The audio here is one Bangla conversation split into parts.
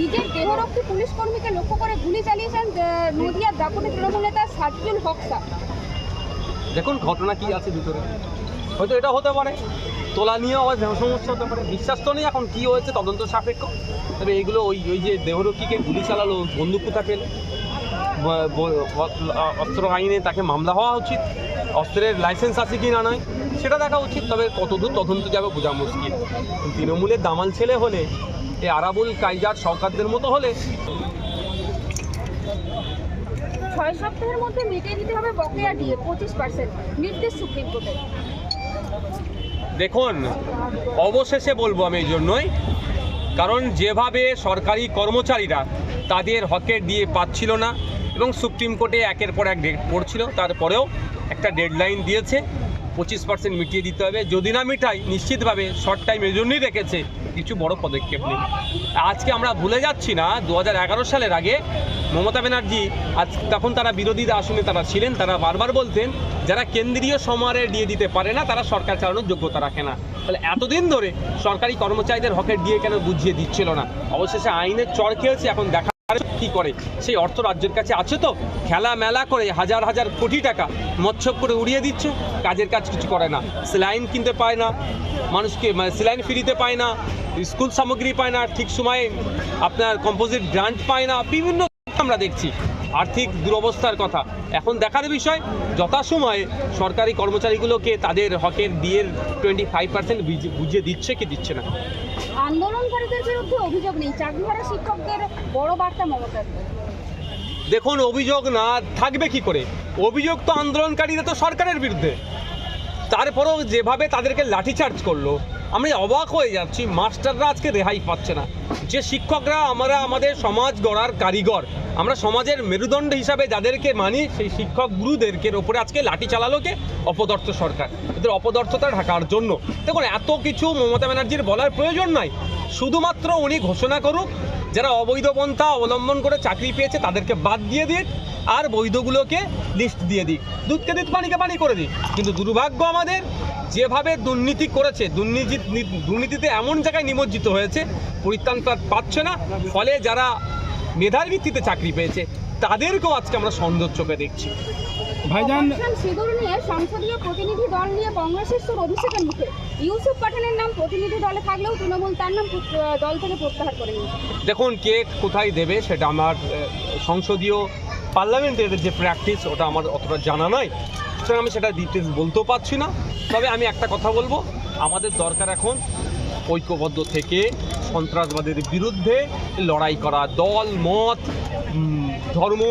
নিজের দেহরক্ষী পুলিশ কর্মীকে লক্ষ্য করে গুলি চালিয়েছেন নদিয়ার দাপটে তৃণমূল নেতা সাজুল হক। দেখুন, ঘটনা কি আছে ভিতরে। হয়তো এটা হতে পারে। তোলা নিয়েও আবার সমস্যা হতে পারে। বিশ্বাস তো নেই এখন কি হয়েছে, তদন্ত সাপেক্ষ। তবে এইগুলো ওই ওই যে দেহরক্ষীকে গুলি চালালো, বন্দুক কোথা পেলে? অস্ত্র আইনে তাকে মামলা হওয়া উচিত। অস্ত্রের লাইসেন্স আছে কি না নয়, সেটা দেখা উচিত। তবে কতদূর তদন্ত যাবে বোঝা মুশকিল। তৃণমূলের দামাল ছেলে হলে এ আরাবুল কাইজার সরকারদের মতো হলে। ছয় সপ্তাহের মধ্যে মিটিয়ে দিতে হবে বকেয়া দিয়ে পঁচিশ পার্সেন্ট নির্দেশ সুপ্রিম কোর্টের দেখুন অবশেষে বলব আমি এই জন্যই কারণ যেভাবে সরকারি কর্মচারীরা তাদের হকের দিয়ে পাচ্ছিল না এবং সুপ্রিম কোর্টে একের পর এক ডেট পড়ছিল তারপরেও একটা ডেডলাইন দিয়েছে পঁচিশ পার্সেন্ট মিটিয়ে দিতে হবে। যদি না মিটাই, নিশ্চিতভাবে শর্ট টাইম এই জন্যই রেখেছে। কিছু বড় পদক্ষেপ নেই। আজকে আমরা ভুলে যাচ্ছি না, দু হাজার এগারো সালের আগে মমতা ব্যানার্জি আজ তখন তারা বিরোধীদের আসনে তারা ছিলেন, তারা বারবার বলতেন, যারা কেন্দ্রীয় সমারে দিয়ে দিতে পারে না, তারা সরকার চালানোর যোগ্যতা রাখে না। তাহলে এতদিন ধরে সরকারি কর্মচারীদের হকের দিয়ে কেন বুঝিয়ে দিচ্ছিল না? অবশেষে আইনের চর খেয়েছে, এখন দেখা কি করে? সেই অর্থ রাজ্যের কাছে আছে তো? খেলা মেলা করে হাজার হাজার কোটি টাকা মৎস্য করে উড়িয়ে দিচ্ছে। কাজের কাজ কিছু করে না। সেলাইন কিনতে পায় না। মানুষকে মানে সেলাইন ফ্রিতে পায় না। স্কুল সামগ্রী পায় না। ঠিক সময়ে আপনার কম্পোজিট গ্রান্ট পায় না। বিভিন্ন আমরা দেখছি। আর্থিক দুরবস্থার কথা। এখন দেখার বিষয়, যথাসময়ে সরকারি কর্মচারীগুলোকে তাদের হকের দিয়ের টোয়েন্টি ফাইভ পার্সেন্ট বুঝিয়ে দিচ্ছে কি দিচ্ছে না? আন্দোলনকারীদের বিরুদ্ধে অভিযোগ নেই। চাকরিহারা শিক্ষকদের বড় বার্তা মমতার। দেখুন, অভিযোগ না থাকবে কি করে? অভিযোগ তো আন্দোলনকারীরা তো সরকারের বিরুদ্ধে। তারপরেও যেভাবে তাদেরকে লাঠিচার্জ করল আমি অবাক হয়ে যাচ্ছি, মাস্টাররা আজকে রেহাই পাচ্ছে না। যে শিক্ষকরা আমরা আমাদের সমাজ গড়ার কারিগর, আমরা সমাজের মেরুদণ্ড হিসাবে যাদেরকে মানি, সেই শিক্ষক গুরুদেরকে ওপরে আজকে লাঠি চালালো কে? অপদর্থ সরকার। এদের অপদর্থতা ঢাকার জন্য। দেখুন, এত কিছু মমতা ব্যানার্জির বলার প্রয়োজন নাই। শুধুমাত্র উনি ঘোষণা করুক, যারা অবৈধ পন্থা অবলম্বন করে চাকরি পেয়েছে তাদেরকে বাদ দিয়ে দিক আর বৈধগুলোকে লিস্ট দিয়ে দিক দুধকে দুধ পানিকে পানি করে দিক কিন্তু দুর্ভাগ্য আমাদের যেভাবে দুর্নীতি করেছে দুর্নীতি দুর্নীতিতে এমন জায়গায় নিমজ্জিত হয়েছে পরিত্রাণ পাচ্ছে না ফলে যারা মেধার ভিত্তিতে চাকরি পেয়েছে তাদেরকেও আজকে আমরা সন্দেহ চোখে দেখছি। ভাইজান সিঁদুর নিয়ে সংসদীয় প্রতিনিধি দল নিয়ে কংগ্রেসের সুর অভিষেকের মুখে। ইউসুফ পাঠানের নাম প্রতিনিধি দলে থাকলেও তৃণমূল তার নাম দল থেকে প্রত্যাহার করে দেখুন কে কোথায় দেবে সেটা আমার আহ, পার্লামেন্টের যে প্র্যাকটিস ওটা আমার অতটা জানা নয় সুতরাং আমি সেটা ডিটেলস বলতেও পারছি না। তবে আমি একটা কথা বলব, আমাদের দরকার এখন ঐক্যবদ্ধ থেকে সন্ত্রাসবাদের বিরুদ্ধে লড়াই করা, দল, মত ধর্ম,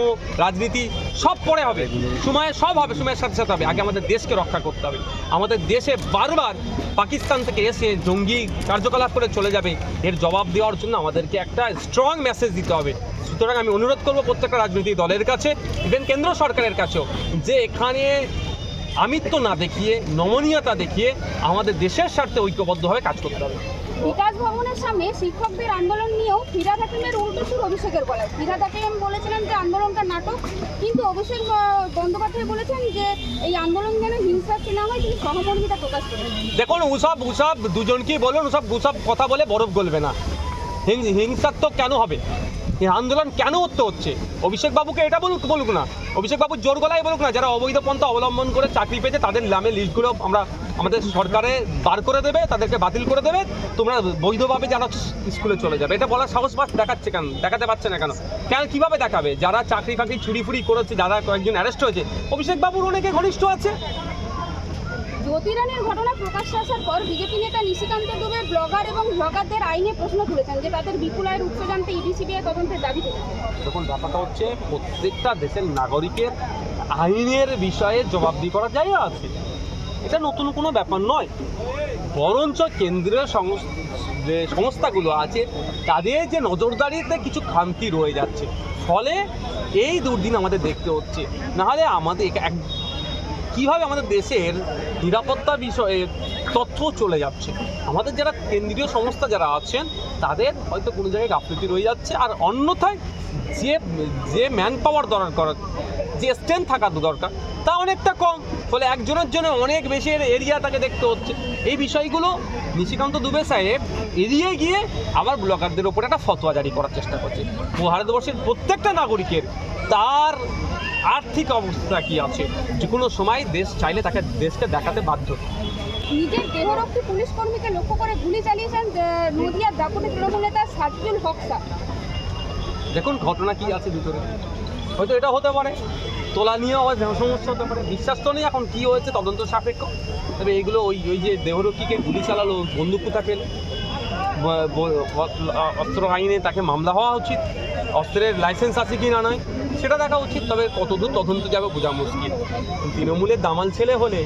রাজনীতি, সব পরে হবে। সময়ে, সব হবে, সময়ের সাথে সাথে হবে। আগে আমাদের দেশকে রক্ষা করতে হবে। আমাদের দেশে বারবার পাকিস্তান থেকে এসে জঙ্গি কার্যকলাপ করে চলে যাবে। এর জবাব দেওয়ার জন্য আমাদেরকে একটা স্ট্রং মেসেজ দিতে হবে। সুতরাং আমি অনুরোধ করব প্রত্যেকটা রাজনৈতিক দলের কাছে ইভেন কেন্দ্র সরকারের কাছেও যে এখানে আমিত্ব না দেখিয়ে নমনীয়তা দেখিয়ে আমাদের দেশের স্বার্থে ঐক্যবদ্ধভাবে কাজ করতে হবে। বিকাশ ভবনের সামনে শিক্ষকদের আন্দোলন নিয়েও ফিরাদ হাকিমের উল্টো সুর অভিষেকের বলায় ফিরাদ হাকিম বলেছিলেন যে আন্দোলনটা নাটক কিন্তু অভিষেক বন্দ্যোপাধ্যায় বলেছেন যে এই আন্দোলন যেন হিংসাত্মক না হয় তিনি সহমর্মিতা প্রকাশ করেন। দেখুন উসব উসব দুজনকেই বলুন উসব উসব কথা বলে বরফ গলবে না। হিংসাত্মক কেন হবে? আন্দোলন কেন করতে হচ্ছে? অভিষেক বাবুকে এটা বলুক বলুক না। অভিষেক বাবু জোর গলায় বলুক না, যারা অবৈধ পন্থা অবলম্বন করে চাকরি পেয়েছে, তাদের নামে লিস্টগুলো আমরা আমাদের সরকারে বার করে দেবে, তাদেরকে বাতিল করে দেবে, তোমরা বৈধভাবে যারা স্কুলে চলে যাবে। এটা বলার সাহস পাস দেখাচ্ছে কেন? দেখাতে পারছে না কেন? কেন কীভাবে দেখাবে? যারা চাকরি ফাকরি চুরি ফুরি করেছে, যারা কয়েকজন অ্যারেস্ট হয়েছে অভিষেক বাবুর অনেকে ঘনিষ্ঠ আছে। জ্যোতি রানীর ঘটনা প্রকাশ্যে আসার পর বিজেপি নেতা নিশিকান্ত দুবে ব্লগার এবং ব্লগারদের আইনে প্রশ্ন তুলেছেন যে তাদের বিপুল আয়ের উৎস জানতে ইডি, সিবিআই তদন্তের দাবি করেছেন দেখুন, ব্যাপারটা হচ্ছে প্রত্যেকটা দেশের নাগরিকের আইনের বিষয়ে জবাবদি করার জায়গা আছে। এটা নতুন কোনো ব্যাপার নয়। বরঞ্চ কেন্দ্রীয় যে সংস্থাগুলো আছে, তাদের যে নজরদারিতে কিছু খামতি রয়ে যাচ্ছে। ফলে এই দুর্দিন আমাদের দেখতে হচ্ছে। নাহলে আমাদের এক কীভাবে আমাদের দেশের নিরাপত্তা বিষয়ে তথ্য চলে যাচ্ছে? আমাদের যারা কেন্দ্রীয় সংস্থা যারা আছেন, তাদের হয়তো কোনো জায়গায় গাফলতি রয়ে যাচ্ছে। আর অন্যথায় যে যে ম্যান পাওয়ার দরকার, যে স্ট্রেংথ থাকা দরকার, তা অনেকটা কম। ফলে একজনের জন্য অনেক বেশি এরিয়া তাকে দেখতে হচ্ছে। এই বিষয়গুলো নিশিকান্ত দুবে সাহেব এড়িয়ে গিয়ে আবার ব্লগারদের ওপরে একটা ফতোয়া জারি করার চেষ্টা করছে। ভারতবর্ষের প্রত্যেকটা নাগরিকের তার আর্থিক অবস্থা কি আছে? যে কোনো সময় দেশ চাইলে তাকে দেশকে দেখাতে বাধ্য। নিজের দেহরক্ষী পুলিশ কর্মীকে লক্ষ্য করে গুলি চালিয়েছেন নদিয়ার দাপটে তৃণমূল নেতা সাজুল হক দেখুন ঘটনা কি আছে ভিতরে। হয়তো এটা হতে পারে। তোলা নিয়েও আবার সমস্যা হতে পারে। বিশ্বাস তো নেই এখন কি হয়েছে তদন্ত সাপেক্ষ। তবে এইগুলো ওই ওই যে দেহরক্ষীকে গুলি চালালো বন্দুক কোথা পেল? অস্ত্র আইনে তাকে মামলা হওয়া উচিত। অস্ত্রের লাইসেন্স আছে কি না নয় সেটা দেখা উচিত, তবে কতদূর তদন্ত যাবে বোঝা মুশকিল। তৃণমূলের দামাল ছেলে হলে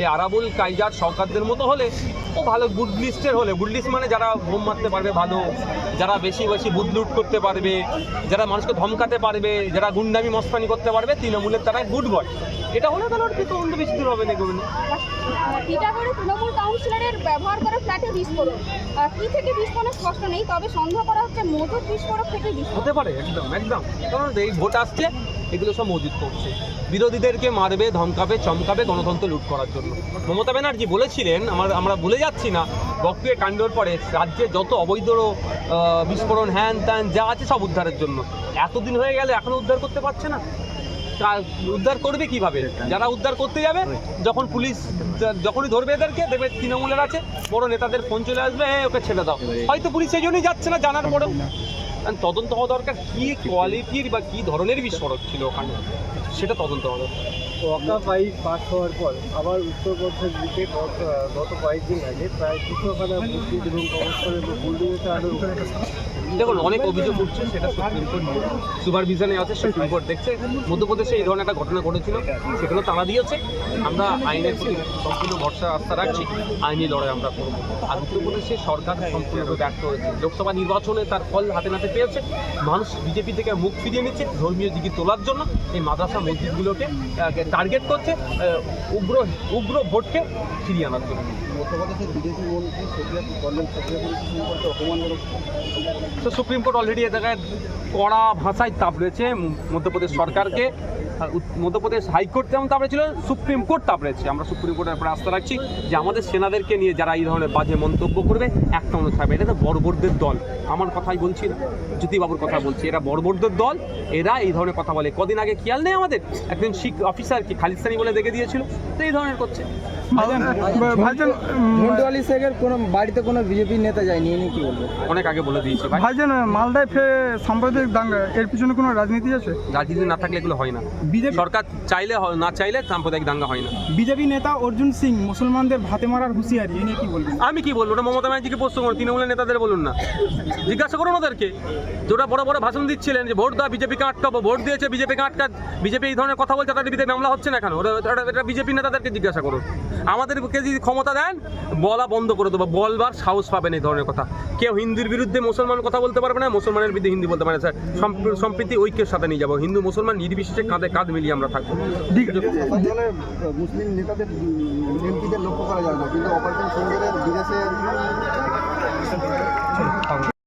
এই আরাবুল কাইজার সরকারদের মতো হলে ও ভালো গুড লিস্টের হলে। গুড লিস্ট মানে যারা বোম মারতে পারবে ভালো যারা বেশি বেশি বুথ লুট করতে পারবে যারা মানুষকে ধমকাতে পারবে যারা গুন্ডামি মস্তানি করতে পারবে তৃণমূলের তারা গুড বয় এটা হলে তাহলে ওর কিন্তু অন্য বেশি দূর হবে না টিটাগড়ে তৃণমূল কাউন্সিলরের ব্যবহার করা ফ্ল্যাটে বিস্ফোরণ। কি থেকে বিস্ফোরণ স্পষ্ট নেই তবে সন্দেহ করা হচ্ছে বিস্ফোরক থেকে বিস্ফোরণ। হতে পারে একদম একদম। কারণ এই ভোট আসছে এগুলো সব মজুদ করছে। বিরোধীদেরকে মারবে, ধমকাবে, চমকাবে গণতন্ত্র লুট করার জন্য। মমতা ব্যানার্জি বলেছিলেন, আমার, আমরা ভুলে যাচ্ছি না, বক্রিয় কাণ্ডর পরে রাজ্যে যত অবৈধ বিস্ফোরণ, হ্যান ত্যান যা আছে সব উদ্ধারের জন্য। এতদিন হয়ে গেলে এখনও উদ্ধার করতে পারছে না? উদ্ধার করবে কীভাবে? যারা উদ্ধার করতে যাবে, যখন পুলিশ যখনই ধরবে এদেরকে দেখবে তৃণমূলের আছে, বড় নেতাদের ফোন চলে আসবে হ্যাঁ ওকে ছেড়ে দাও। হয়তো পুলিশ সেই জন্যই যাচ্ছে না, জানার পরেও। তদন্ত হওয়া দরকার কি কোয়ালিটির বা কি ধরনের বিস্ফোরক ছিল ওখানে? সেটা তদন্ত হবে। দরকার ওয়াকা ফাইভ পাস হওয়ার পর আবার উত্তরপ্রদেশের দিকে গত কয়েকদিন আগে প্রায় দুশোখানা বুদ্ধিদ এবং কবস্তরের বুল্ডিংয়েতে আরও দেখুন অনেক অভিযোগ উঠছে সেটা সুপ্রিম কোর্ট সুপারভিশনে আছে সুপ্রিম কোর্ট দেখছে। মধ্যপ্রদেশে এই ধরনের একটা ঘটনা ঘটেছিল সেখানেও তারা দিয়েছে। আমরা আইনের প্রতি সম্পূর্ণ ভরসা আস্থা রাখছি আইনি লড়াই আমরা করব। আর উত্তরপ্রদেশে সরকার সম্পূর্ণভাবে ব্যর্থ হয়েছে। লোকসভা নির্বাচনে তার ফল হাতে নাতে পেয়েছে। মানুষ বিজেপি থেকে মুখ ফিরিয়ে নিচ্ছে ধর্মীয় দিকে তোলার জন্য। এই মাদ্রাসা মসজিদগুলোকে টার্গেট করছে উগ্র উগ্র ভোটকে ফিরিয়ে আনার জন্য। তো সুপ্রিম কোর্ট অলরেডি এ জায়গায় কড়া ভাষায় তাপ রয়েছে, মধ্যপ্রদেশ সরকারকে মধ্যপ্রদেশ হাইকোর্ট যেমন তাপড়েছিল সুপ্রিম কোর্ট তাপড়েছে আমরা সুপ্রিম কোর্টের উপরে আস্থা রাখছি যে আমাদের সেনাদেরকে নিয়ে যারা এই ধরনের বাজে মন্তব্য করবে, একটা অনুরোধ থাকবে, এটা তো বর্বরদের দল। আমার কথাই বলছি না, জ্যোতিবাবুর কথা বলছি, এরা বর্বরদের দল, এরা এই ধরনের কথা বলে। কদিন আগে খেয়াল নেই আমাদের? একজন শিখ অফিসার কি খালিস্তানি বলে দেখে দিয়েছিল, তো এই ধরনের করছে। ভাইজান মন্টুয়ালি শেখের কোনো বাড়িতে কোনো বিজেপি নেতা যায়নি এ নিয়ে কি বলব অনেক আগে বলে দিয়েছে ভাইজান মালদায় ফে সাম্প্রদায়িক দাঙ্গা এর পিছনে কোনো রাজনীতি আছে? রাজনীতি না থাকলে এগুলো হয় না। বিজেপি সরকার চাইলে হয়- না চাইলে সাম্প্রদায়িক দাঙ্গা হয় না। বিজেপি নেতা অর্জুন সিং মুসলমানদের ভাতে মারার হুঁশিয়ারি এ কি বলবেন? আমি কি বলব? ওটা মমতা ব্যানার্জিকে প্রশ্ন করুন তৃণমূলের নেতাদের বলুন না। জিজ্ঞাসা করুন ওদেরকে। যে ওরা বড় বড় ভাষণ দিচ্ছিলেন যে ভোট দেওয়া বিজেপিকে আটকাবো ভোট দিয়েছে বিজেপিকে আটকা বিজেপি এই ধরনের কথা বলছে তাদের বিরুদ্ধে মামলা হচ্ছে না কেন? ওরা ওরা- এটা বিজেপি নেতাদেরকে জিজ্ঞাসা করুন। আমাদেরকে যদি ক্ষমতা দেন, বলা বন্ধ করে দেবো। বলবার সাহস পাবেন এই ধরনের কথা। কেউ হিন্দুর বিরুদ্ধে মুসলমান কথা বলতে পারবে না, মুসলমানের বিরুদ্ধে হিন্দি বলতে পারে স্যার সম্প্রীতি ঐক্যের সাথে নিয়ে যাব। হিন্দু মুসলমান নির্বিশেষে কাঁধে কাঁধ মিলিয়ে আমরা থাকব। মুসলিম নেতাদের লক্ষ্য করা যায় না। কিন্তু বিদেশে